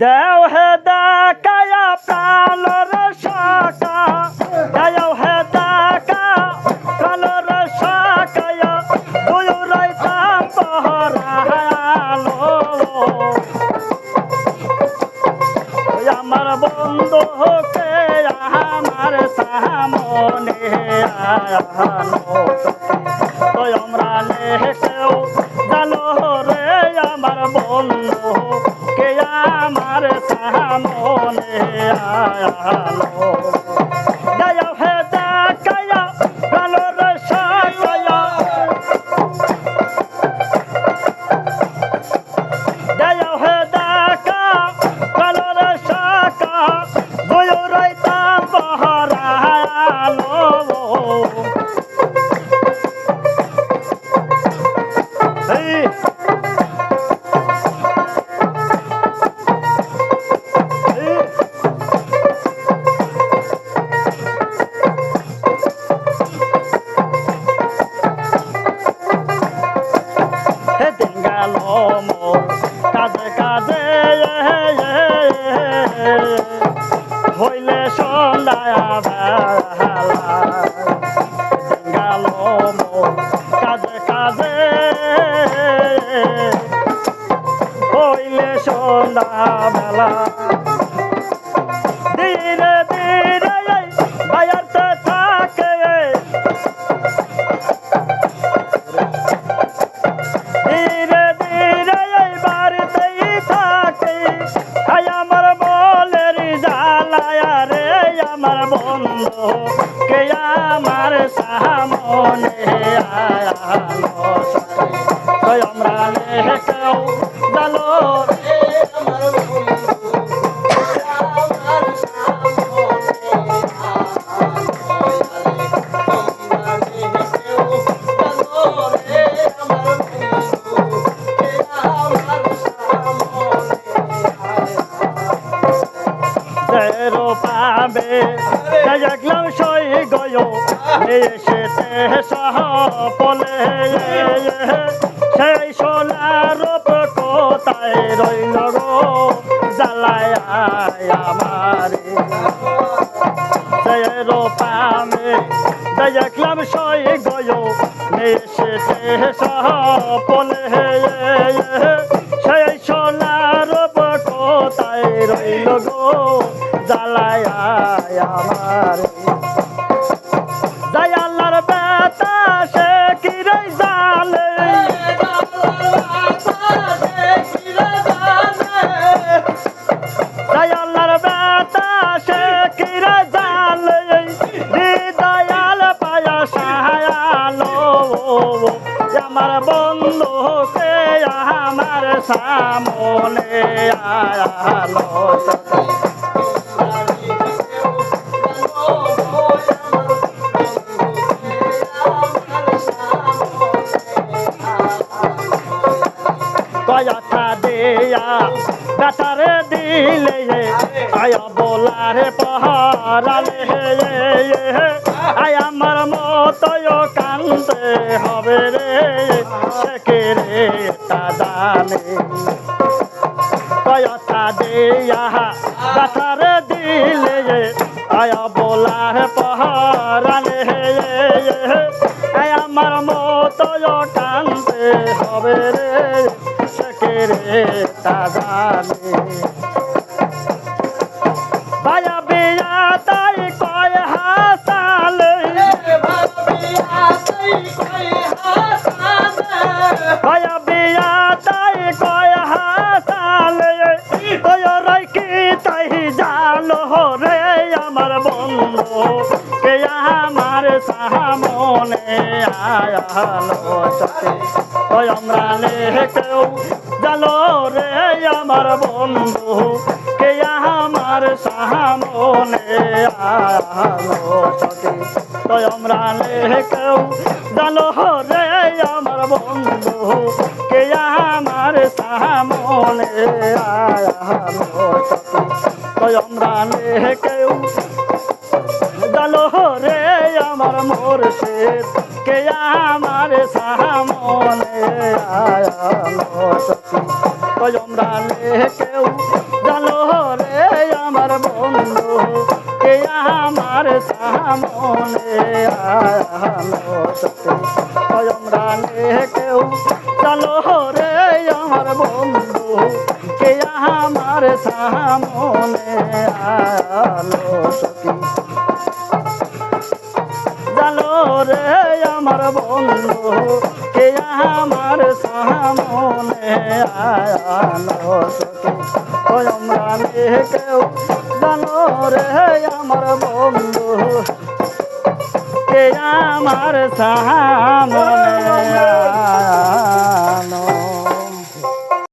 দেও হে দাকায়া প্রাণর শাখা। দেও হে দাকা প্রাণর শাখায়া। দুই রাইতা পহরালো আমার বন্ধু কে আমার সামনে আলো। তো আমরা জানো রে আমার বন্ধু। কে আমার সামনে আলো। হইলে সন্ধ্যায় মো কাজে কাজে। হইলে সন্ধ্যা বেলা জ্বালায়া রে আমার বন্ধু কে আমার সামনে আয়া তো আমরা কেউ জালো দেখলাম সই গয়। এসেতে সহ পলে সেই সোনার কোথায় রইল গো, জ্বালায় আমারে। তেরো পাবে দেখলাম সই গয়। এসেতে সহ আমার। দয়ালার বেতা সে কি রে জানে দয়ালার বেতা সে কি রে জানে? দয়াল পায়া সাহায়ালো আমার বন্ধু কে আমার সামনে বেটারে দিলে আয়া বলারে পহারালে আয় আমার মতয় কান্দে হবে রে সেকে রে তা জানে কয়টা দেয়া বেটারে দিলে আয়া বলার পহারালে আয় আমার মতয় কান্দে হবে রে রে তা জানে রে আমার বন্ধু কে আমার সামনে আয়ালো আমরা কেউ জানো রে আমার বন্ধু কে আমার সামনে চকে তো আমরা কেউ জানো রে আমার বন্ধু অমরানে কেউ। জানো রে, আমার মোর কে আমার সামনে অমরানে কেউ। জানো রে, আমার বন্ধু। কে আমার সামনে অমরানে কেউ। জানো রে, আমার বন্ধু। কে আমার সামনে আলো সখী। জানো রে আমার বন্ধু, কে আমার সামনে আয়ানো সখী? আমরা কেউ জানো রে আমার বন্ধু, কে আমার সামনে